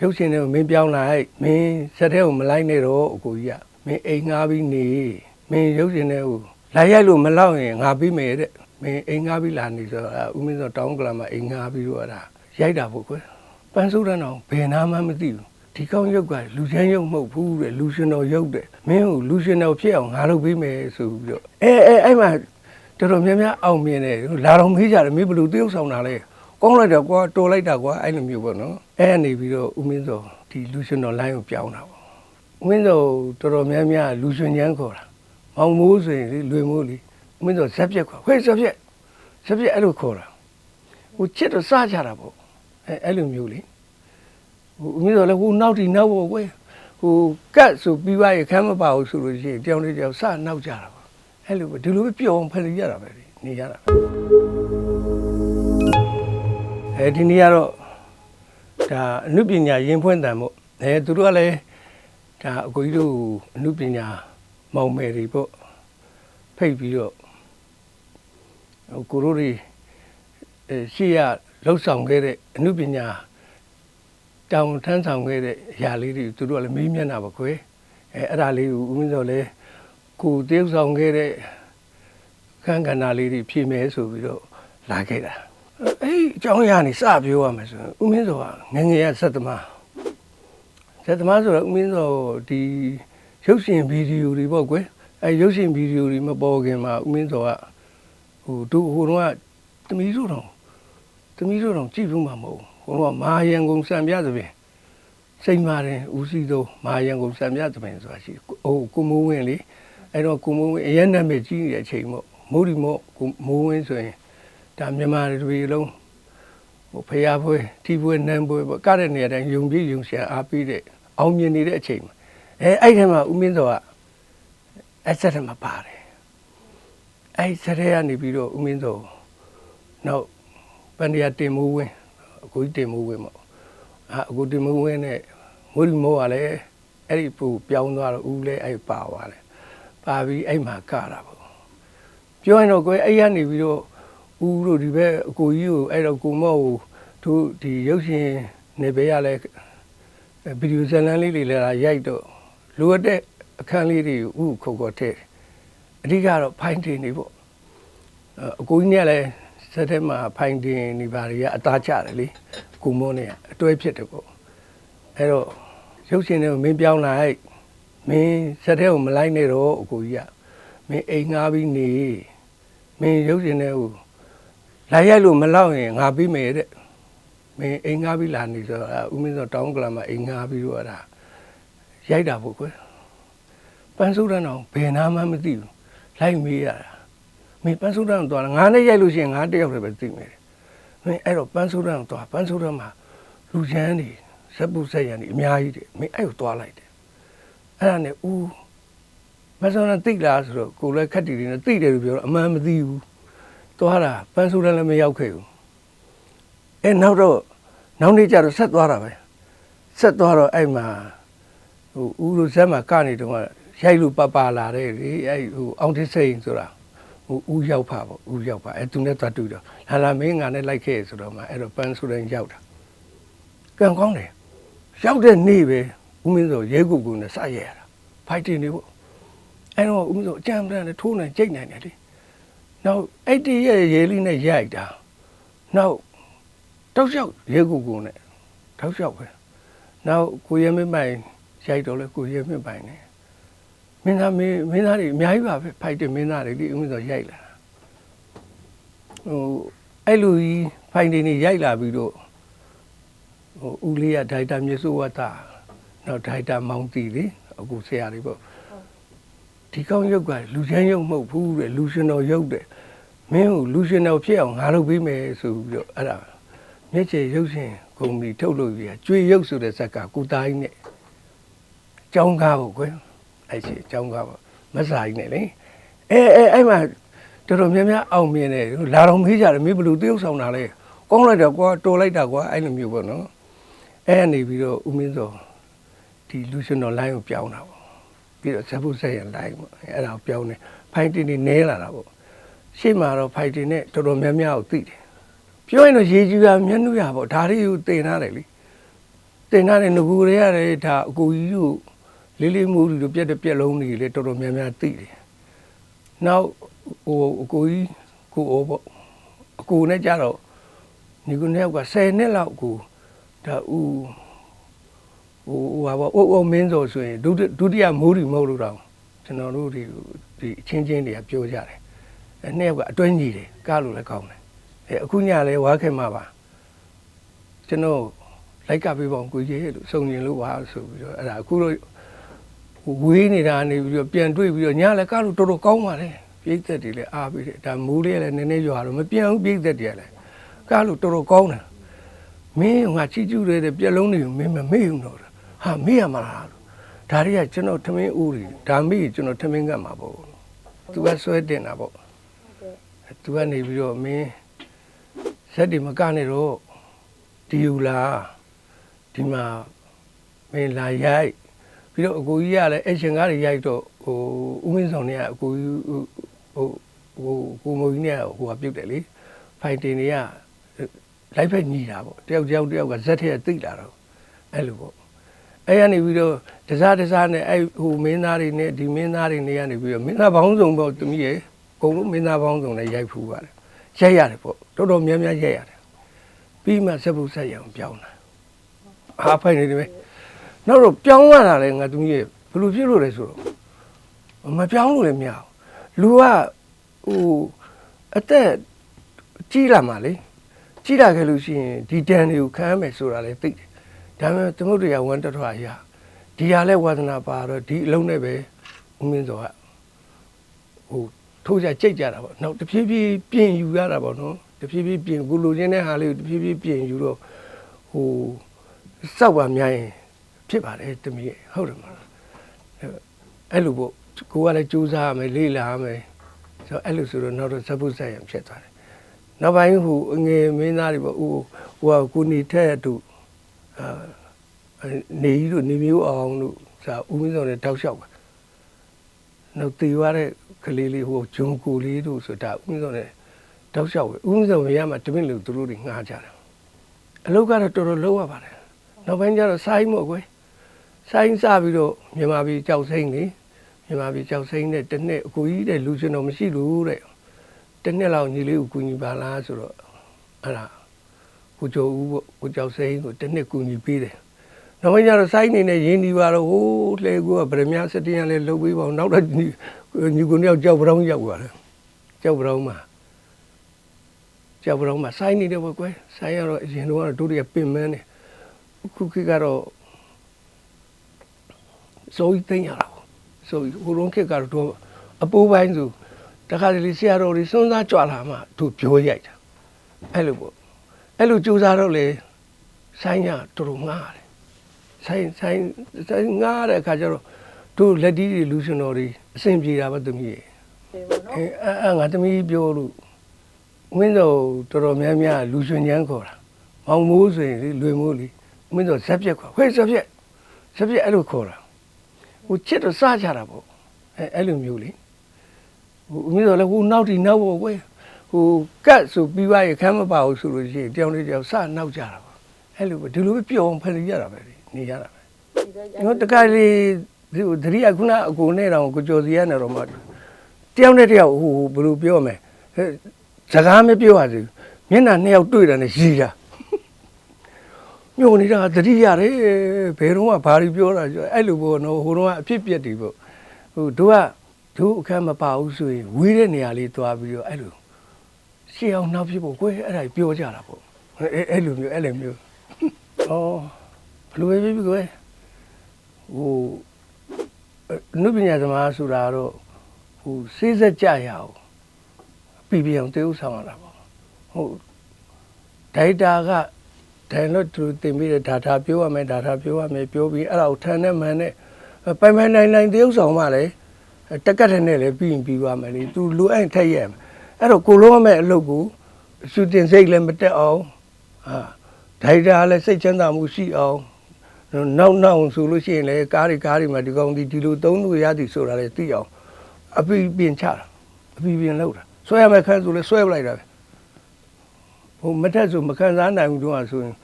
ရုပ်ရှင်တွေကိုမင်းပြောင်းလိုက်မင်းစက်ထဲကိုမလိုက်နဲ့တော့အကိုကြီးကမင်းအိမ်ငှားပြီးနေမင်းရုပ်ရှင်တွေကိုလာရိုက်လို့မလောက်ရင်ငါပြီးမယ်တဲ့မင်းအိမ်ငှားပြီးလာနေဆိုတော့အဲဦးမင်းစောတောင်းကလာမှာအိမ်ငှားပြီးတော့အဲ့ဒါရိုက်တာပေါ့ကွယ်ပန်းစိုးတန်းအောင်ဘယ်နာမှမသိဘူးဒီကောင်းရုပ်ကလူချမ်းရုပ်မဟုတ်ဘူးတဲ့လူရှင်တော်ရုပ်တဲ့မင်းကိုလူရှင်တော်ဖြစ်အောင်ငါလုပ်ပြီးမယ်ဆိုပြီးတော့အဲအဲအဲ့မှာတော်တော်များများအောင်မြင်တယ်လာတော့မေးကြတယ်မင်းဘယ်လိုတရုပ်ဆောင်တာလဲ ကောင်းလိုက်တော့ကွာတော်လိုက်တာကွာအဲ့လိုမျိုးပေါ့နော်အဲ့ကနေပြီးတော့ဦးမင်းစောဒီလူရှင်တော်လိုင်းကိုပြောင်းတာပေါ့ဦးမင်းစောတော်တော်များများလူရှင်ချမ်းခေါ်တာမောင်မိုးဆိုရင်လေလွေမိုးလေဦးမင်းစောဇက်ပြက်ခေါ်ဟဲ့ဇက်ပြက်ဇက်ပြက်အဲ့လိုခေါ်တာဟိုချစ်တော့စကြတာပေါ့အဲ့အဲ့လိုမျိုးလေဟိုဦးမင်းစောလည်းဟိုနောက်တီနောက်ပေါ့ကွယ်ဟိုကတ်ဆိုပြီးွားရခမ်းမပါဘူးဆိုလို့ရှိရင်တယောက်နဲ့တယောက်စနောက်ကြတာပေါ့အဲ့လိုပဲဒီလိုပဲပျော်အောင်ဖယ်ရတာပဲလေနေရတာပဲ အဲဒီနေ့ကတော့ဒါအနုပညာရင်ဖွင့်တန်ပေါ့အဲသူတို့ကလည်းဒါအကိုကြီးတို့အနုပညာမောင်မယ်တွေပေါ့ဖိတ်ပြီးတော့ဟိုကိုတို့တွေအဲရှေ့ရလှုပ်ဆောင်ခဲ့တဲ့အနုပညာတောင်ထမ်းဆောင်ခဲ့တဲ့အရာလေးတွေသူတို့ကလည်းမေးမြန်းတာပါခွဲအဲအဲ့ဒါလေးကိုဦးမင်းစောလည်းကိုတရုပ်ဆောင်ခဲ့တဲ့ခန်းကဏ္ဍလေးတွေဖြည့်မယ်ဆိုပြီးတော့လာခဲ့တာ အဲ့ဒီအကြောင်းအရာနေစပြောရမယ်ဆိုရင်ဦးမင်းစောကငယ်ငယ်ရဆက်သမားဆက်သမားဆိုတော့ဦးမင်းစောဒီရုပ်ရှင်ဗီဒီယိုတွေပေါ့ကွယ်အဲရုပ်ရှင်ဗီဒီယိုတွေမပေါ်ခင်မှာဦးမင်းစောကဟိုတို့ဟိုတော့ကတမီးတို့တော့တမီးတို့တော့ကြည့်ဘူးမှာမဟုတ်ဘူးဟိုတော့မာယံကုံစံပြသပင်စိတ်မာတယ်ဦးစီးသောမာယံကုံစံပြသပင်ဆိုတာရှိဟိုကိုမိုးဝင်းလေအဲ့တော့ကိုမိုးဝင်းအရင်နာမည်ကြီးနေတဲ့အချိန်မို့မိုးဒီမို့ကိုမိုးဝင်းဆိုရင် ဒါမြန်မာတွေလုံးဟိုဖျားဖွဲထီဖွဲနန်းဖွဲပေါ့ကတဲ့နေရာတိုင်းယုံကြည်ယုံရှာအားပေးတဲ့အောင်မြင်နေတဲ့အချိန်မှာအဲအဲ့ဒီမှာဦးမင်းစောကအဆက်ထမှာပါတယ်အဲ့ဆက်ရဲကနေပြီးတော့ဦးမင်းစောနောက်ပန္တရာတင်မိုးဝင်းအကိုကြီးတင်မိုးဝင်းပေါ့အာအကိုတင်မိုးဝင်းနဲ့မိုးဒီမိုးကလည်းအဲ့ဒီပူပြောင်းသွားတော့ဦးလည်းအဲ့ပါသွားတယ်ပါပြီးအဲ့မှာကတာပေါ့ပြောရင်တော့ကိုယ်အဲ့ရနေပြီးတော့ ဦးတို့ဒီဘက်အကိုကြီးကိုအဲ့တော့ကိုမော့ကိုတို့ဒီရုပ်ရှင်နေပေးရလဲဗီဒီယိုဇာတ်လမ်းလေးတွေလည်းရိုက်တော့လိုအပ်တဲ့အခန်းလေးတွေဥခုတ်ခေါ်ထည့်အဓိကတော့ဖိုင်တင်နေပေါ့အဲ့အကိုကြီးเนี่ยလည်းစက်ထဲမှာဖိုင်တင်နေပါလေအသားကျတယ်လေကိုမော့နဲ့အတွဲဖြစ်တယ်ပေါ့အဲ့တော့ရုပ်ရှင်တွေကိုမင်းပြောင်းလိုက်မင်းစက်ထဲကိုမလိုက်နဲ့တော့အကိုကြီးကမင်းအိမ်ငှားပြီးနေမင်းရုပ်ရှင်တွေကို လာရိုက်လို့မလောက်ရင်ငါပြီးမယ်တဲ့မင်းအိမ်ငှားပြီးလာနေဆိုတော့အဲဦးမင်းစောတောင်းကလာမှာအိမ်ငှားပြီးတော့အဲ့ဒါရိုက်တာပေါ့ကွယ်ပန်းစိုးတန်းအောင်ဘယ်နာမှမသိဘူးလိုက်မေးရတာမင်းပန်းစိုးတန်းသွားငါနဲ့ရိုက်လို့ရှိရင်ငါတယောက်တည်းပဲသိမယ်တဲ့မင်းအဲ့တော့ပန်းစိုးတန်းသွားပန်းစိုးတန်းမှာလူချမ်းနေဇက်ပုဆက်ရံနေအများကြီးတဲ့မင်းအဲ့ကိုသွားလိုက်တယ်အဲ့ဒါနဲ့ဦးမဆောနာသိလားဆိုတော့ကိုလည်းခက်တီတွေနဲ့သိတယ်လို့ပြောတော့အမှန်မသိဘူး သွားတာပန်းဆိုးတယ်လည်းမရောက်ခဲ့ဘူးအဲနောက်တော့နောက်နေ့ကျတော့ဆက်သွားတာပဲဆက်သွားတော့အဲ့မှာဟိုဦးလိုဇက်မှာကနေတော့ရိုက်လို့ပပလာတယ်လေအဲ့ဟိုအောင်တစိန်ဆိုတာဟိုဦးရောက်ဖာပေါ့ဦးရောက်ဖာအဲသူနဲ့သွားတူတော့လာလာမင်းငါနဲ့လိုက်ခဲ့ဆိုတော့မှအဲ့တော့ပန်းဆိုးတယ်ရောက်တာကံကောင်းတယ်ရောက်တဲ့နေ့ပဲဦးမင်းစောရဲကုတ်ကုနဲ့စရဲရတာဖိုက်တင်နေပေါ့အဲ့တော့ဦးမင်းစောအကြမ်းတမ်းနဲ့ထိုးနိုင်ကြိတ်နိုင်တယ်လေ နောက်အဲ့ဒီရဲ့ရဲလေးနဲ့ရိုက်တာနောက်တောက်လျှောက်ရဲကူကူနဲ့တောက်လျှောက်ပဲနောက်ကိုရဲမင်းပိုင်ရိုက်တော့လဲကိုရဲမင်းပိုင်နဲ့မင်းသားမင်းမင်းသားတွေအများကြီးပါပဲဖိုက်တယ်မင်းသားတွေဒီဥစ္စာရိုက်လာဟိုအဲ့လိုကြီးဖိုင်တွေနေရိုက်လာပြီးတော့ဟိုဦးလေးကဒိုက်တာမြေစုဝတ်တာနောက်ဒိုက်တာမောင်တီလေအခုဆရာတွေပေါ့ ဒီကောင်းရုပ်ကလူချမ်းရုပ်မဟုတ်ဘူးတဲ့လူရှင်တော်ရုပ်တဲ့မင်းကိုလူရှင်တော်ဖြစ်အောင်ငါလုပ်ပေးမယ်ဆိုပြီးတော့အဲ့ဒါမျက်ခြေရုပ်ရှင်ဂုံပြီးထုတ်လို့ပြကျွေရုပ်ဆိုတဲ့ဇက်ကကိုသားကြီးနဲ့ကြောင်းကားပေါ့ကွယ်အဲ့ရှိကြောင်းကားပေါ့မဆာကြီးနဲ့လေအဲအဲအဲ့မှာတော်တော်များများအောင်မြင်တယ်လာတော့မေးကြတယ်မင်းဘယ်လိုတရုပ်ဆောင်တာလဲကောင်းလိုက်တော့ကွာတော်လိုက်တာကွာအဲ့လိုမျိုးပေါ့နော်အဲ့ကနေပြီးတော့ဦးမင်းစောဒီလူရှင်တော်လိုင်းကိုပြောင်းတာပေါ့ ပြီးတော့ဇက်ဖို့ဆက်ရလိုက်ပေါ့အဲ့ဒါကိုပြောင်းနေဖိုင်တင်နေနဲလာတာပေါ့ရှေ့မှာတော့ဖိုင်တင်နဲ့တော်တော်များများကိုသိတယ်ပြောရင်တော့ရေကြီးရမျက်နှာရပေါ့ဒါတွေကိုတင်ထားတယ်လေတင်ထားတဲ့ငကူတွေရတယ်ဒါအကိုကြီးတို့လေးလေးမူတို့ပြက်တဲ့ပြက်လုံးတွေလေတော်တော်များများသိတယ်နောက်ဟိုအကိုကြီးကိုအိုးပေါ့အကိုနဲ့ကြတော့ညီကိုနှစ်ယောက်က10နှစ်လောက်ကိုဒါဦး ဟိုဟိုဟာပေါ့အုပ်အုပ်မင်းစောဆိုရင်ဒုတိဒုတိယမိုးရီမဟုတ်လို့တော့ကျွန်တော်တို့ဒီဒီအချင်းချင်းတွေကပြောကြတယ်အဲနှစ်ယောက်ကအတွင်းကြီးတယ်ကားလို့လည်းကောင်းတယ်အဲအခုညလည်းဝါခင်မှာပါကျွန်တော်လိုက်ကပေးပါအောင်ကိုကြီးလို့စုံရင်လို့ပါဆိုပြီးတော့အဲ့ဒါအခုတော့ဝေးနေတာနေပြီးတော့ပြန်တွေ့ပြီးတော့ညလည်းကားလို့တော်တော်ကောင်းပါလေပြိဿက်တွေလည်းအားပြီးတယ်ဒါမိုးလေးလည်းနည်းနည်းရွာတော့မပြန်ဘူးပြိဿက်တွေလည်းကားလို့တော်တော်ကောင်းတယ်မင်းငါချီကျူးတဲ့ပြက်လုံးတွေကိုမင်းမမေ့ဘူးတော့ ဟာမေ့ရမှာလားလို့ဒါတွေကကျွန်တော်ထမင်းဦးတွေဒါမေ့ရင်ကျွန်တော်ထမင်းကတ်မှာပေါ့သူကဆွဲတင်တာပေါ့သူကနေပြီးတော့မင်းဇက်တွေမကနဲ့တော့ဒီယူလာဒီမှာမင်းလာရိုက်ပြီးတော့အကိုကြီးကလည်းအရှင်ကားတွေရိုက်တော့ဟိုဦးမင်းဆောင်เนี่ยအကိုကြီးဟိုဟိုကိုမိုးကြီးเนี่ยဟိုကပြုတ်တယ်လေဖိုင်တင်တွေကလိုက်ဖက်ညီတာပေါ့တယောက်တယောက်တယောက်ကဇက်ထက်သိလာတော့အဲ့လိုပေါ့ အဲ့ရနေပြီးတော့တစားတစားနဲ့အဲ့ဟိုမင်းသားတွေနဲ့ဒီမင်းသားတွေနဲ့ကနေပြီးတော့မင်းသားပေါင်းစုံပေါ့သူမီးရဲ့အကုန်လုံးမင်းသားပေါင်းစုံနဲ့ရိုက်ဖူးပါတယ်ရိုက်ရတယ်ပေါ့တော်တော်များများရိုက်ရတယ်ပြီးမှဆက်ဖို့ဆက်ရအောင်ပြောင်းတာဟာဖိုင်နေတယ်ပဲနောက်တော့ပြောင်းရတာလေငါသူမီးရဲ့ဘယ်လိုဖြစ်လို့လဲဆိုတော့မပြောင်းလို့လည်းမရဘူးလူကဟိုအသက်ကြီးလာမှလေကြီးလာခဲ့လို့ရှိရင်ဒီတန်တွေကိုခံရမယ်ဆိုတာလည်းသိတယ် ဒါပေမဲ့သမုဒ္ဒရာဝန်တထွာရဒီဟာလဲဝါသနာပါတော့ဒီအလုံးနဲ့ပဲဦးမင်းစောကဟိုထိုးကြကြိတ်ကြတာပေါ့နောက်တဖြည်းဖြည်းပြင်ယူရတာပေါ့နော်တဖြည်းဖြည်းပြင်ကိုလိုချင်တဲ့ဟာလေးကိုတဖြည်းဖြည်းပြင်ယူတော့ဟိုစောက်ပါများရင်ဖြစ်ပါတယ်တမီးရဲ့ဟုတ်တယ်မလားအဲ့လိုပေါ့ကိုကလည်းစူးစမ်းရမယ်လေ့လာရမယ်ဆိုတော့အဲ့လိုဆိုတော့နောက်တော့ဇပုဆက်ရံဖြစ်သွားတယ်နောက်ပိုင်းဟိုအငယ်မင်းသားတွေပေါ့ဟိုဟိုကကိုနေထက်တို့အာ နေကြီးတို့နေမျိုးအောင်တို့စာဦးမင်းစောနဲ့တောက်လျှောက်ပါနောက်တည်ရတဲ့ကလေးလေးဟိုဂျုံကိုလေးတို့ဆိုတာဦးမင်းစောနဲ့တောက်လျှောက်ပဲဦးမင်းစောမရမှာတမင်လို့သူတို့တွေငှားကြတယ်အလုပ်ကတော့တော်တော်လုပ်ရပါတယ်နောက်ပိုင်းကျတော့စိုင်းမို့ကွယ်စိုင်းစပြီးတော့မြန်မာပြည်ကြောက်စိမ့်လေမြန်မာပြည်ကြောက်စိမ့်နဲ့တစ်နှစ်အကူကြီးတဲ့လူရှင်တော်မရှိလို့တဲ့တစ်နှစ်လောက်ညီလေးကိုကူညီပါလားဆိုတော့အဲ့ဒါ ကိုကျော်ဦးပေါ့ကိုကျော်စိန်ကိုတစ်နှစ်ကူညီပေးတယ်။နောက်ပိုင်းကျတော့စိုင်းနေနဲ့ရင်းဒီပါတော့ဟိုးလှဲကူကဗရမ ्या စတင်ရလဲလှုပ်ပေးပါအောင်နောက်တော့ညီညီကိုနှစ်ယောက်ကြောက်ပရောင်းရောက်သွားတယ်။ကြောက်ပရောင်းမှာကြောက်ပရောင်းမှာစိုင်းနေတယ်ပေါ့ကွယ်။စိုင်းရတော့အရင်တော့တို့တွေကပင်မန်းနေအခုခေတ်ကတော့စိုးရိမ်သိမ်းရတာပေါ့။ဆိုဟိုရုံးခေတ်ကတော့အပိုးပိုင်းဆိုတခါတလေဆရာတော်တွေစွန်းစားကြွလာမှသူပြောရိုက်တာ။အဲ့လိုပေါ့ အဲ့လိုကြိုးစားတော့လေဆိုင်းရတော်တော်ငားတယ်ဆိုင်းဆိုင်းဆိုင်းငားတဲ့အခါကျတော့တို့လက်တီးတွေလူရှင်တော်တွေအဆင်ပြေတာပဲသမီးရေဒီပေါ့နော်အဲအဲ့အဲ့ငါသမီးပြောလို့ဝင်းတော်တော်တော်များများလူရှင်ချမ်းခေါ်တာမောင်မိုးဆိုရင်လေလွေမိုးလေဝင်းတော်ဇက်ပြက်ခေါ်ဟဲ့ဇက်ပြက်ဇက်ပြက်အဲ့လိုခေါ်တာဟိုချစ်တော့စားကြတာပေါ့အဲအဲ့လိုမျိုးလေဟိုဝင်းတော်လည်းဟိုနောက်တီနောက်ပေါ့ကွယ် ဟိုကတ်ဆိုပြီးွားရခမ်းမပါဘူးဆိုလို့ရှိရင်တယောက်နဲ့တယောက်စနောက်ကြတာပေါ့အဲ့လိုပဲဒီလိုပဲပျော်အောင်ဖယ်ရတာပဲလေနေရတာပဲဒီတော့ကျွန်တော်တခါလေဒီသတိကခုနအကိုနဲ့တောင်ကိုကျော်စီရနေတော့မှတယောက်နဲ့တယောက်ဟိုဘယ်လိုပြောမလဲဟဲ့စကားမပြောရသေးဘူးမျက်နှာနှစ်ယောက်တွေ့တာနဲ့ရီတာညိုနေတာသတိရတယ်ဘယ်တော့မှဘာတွေပြောတာကျအဲ့လိုပေါ့နော်ဟိုတော့အဖြစ်ပြက်တွေပေါ့ဟိုတို့ကတို့အခန်းမပါဘူးဆိုရင်ဝေးတဲ့နေရာလေးသွားပြီးတော့အဲ့လို ရှေ့အောင်နောက်ဖြစ်ဖို့ကိုယ်အဲ့ဒါပြောကြတာပေါ့အဲ့အဲ့လိုမျိုးအဲ့လိုမျိုးဩဘယ်လိုပဲဖြစ်ဖြစ်ကိုယ်ဟိုအနုပညာသမားဆိုတာတော့ဟိုစေးစက်ကြရအောင်ပြည်ပြအောင်တေးဥဆောင်ရတာပေါ့ဟုတ်ဒိုက်တာကဒိုင်လို့သူတင်ပြီးတဲ့ဒါတာပြောရမယ်ဒါတာပြောရမယ်ပြောပြီးအဲ့ဒါကိုထန်နဲ့မှန်နဲ့ပိုင်ပိုင်နိုင်နိုင်တေးဥဆောင်မှလည်းတက်ကတ်တဲ့နဲ့လည်းပြီးရင်ပြီးသွားမယ်လေသူလိုအဲ့ထက်ရမယ် အဲ့တော့ကိုလုံးမဲ့အလုပ်ကိုရှူတင်စိတ်လည်းမတက်အောင်ဟာဒိုက်တာလည်းစိတ်ချမ်းသာမှုရှိအောင်နောက်နောက်ဆိုလို့ရှိရင်လေကားတွေကားတွေမှာဒီကောင်ဒီဒီလိုသုံးလို့ရသည်ဆိုတာလေသိအောင်အပီပြင်ချတာအပီပြင်လောက်တာဆွဲရမယ်ခန်းဆိုလဲဆွဲပလိုက်တာပဲဟိုမထက်ဆိုမခံစားနိုင်ဘူးတော့ဆိုရင်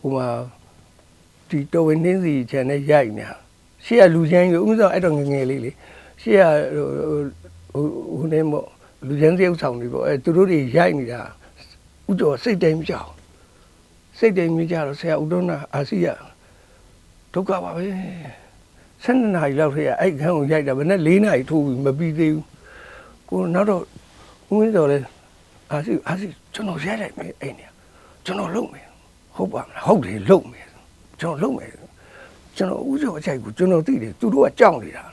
ဟိုမှာဒီဒီတော်ဝင်နှင်းစီချန်နဲ့ရိုက်နေတာရှေ့ကလူချမ်းကြီးဥစ္စာအဲ့တော့ငယ်ငယ်လေးလေရှေ့ကဟိုဟိုဟိုနေမို့ လူချမ်းစရုပ်ဆောင်တွေပေါ့အဲသူတို့တွေရိုက်နေတာဥကျော်စိတ်တိုင်းမကြောက်စိတ်တိုင်းမကြတော့ဆရာဦးတော်နာအာစီယဒုက္ခပါပဲ7နာရီလောက်ထဲကအဲ့ခန်းကိုရိုက်တာဘယ်နဲ့4နာရီထိုးပြီးမပြီးသေးဘူးကိုနောက်တော့ဦးဝင်းတော်လဲအာစီအာစီကျွန်တော်ရိုက်လိုက်မယ်အဲ့နေကျွန်တော်လုပ်မယ်ဟုတ်ပါမလားဟုတ်တယ်လုပ်မယ်ကျွန်တော်လုပ်မယ်ကျွန်တော်ဦးကျော်အချိုက်ကိုကျွန်တော်သိတယ်သူတို့ကကြောက်နေတာ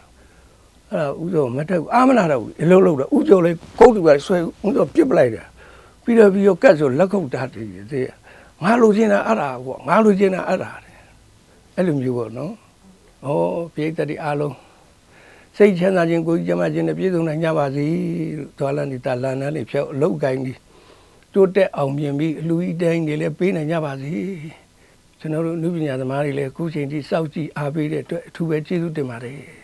အဲ့ဒါဦးကျော်မတက်ဘူးအာမနာတော့ဘူးအလုံးလုံးတော့ဦးကျော်လဲကုတ်တူကဆွဲဦးကျော်ပြစ်ပလိုက်တယ်ပြီးတော့ပြီးတော့ကတ်ဆိုလက်ခုပ်တာတည်သေးငါလိုချင်တာအဲ့ဒါပေါ့ငါလိုချင်တာအဲ့ဒါတဲ့အဲ့လိုမျိုးပေါ့နော်ဩပြိတ္တိအားလုံးစိတ်ချမ်းသာခြင်းကိုယ်ကြီးကျမ်းမာခြင်းနဲ့ပြည့်စုံနိုင်ကြပါစေလို့သွားလန်းနေတာလန်နန်းလေးဖြောက်အလုတ်ကိုင်းပြီးတိုးတက်အောင်မြင်ပြီးအလူကြီးတိုင်းတွေလည်းပေးနိုင်ကြပါစေကျွန်တော်တို့လူပညာသမားတွေလည်းအခုချိန်ထိစောင့်ကြည့်အားပေးတဲ့အတွက်အထူးပဲကျေးဇူးတင်ပါတယ်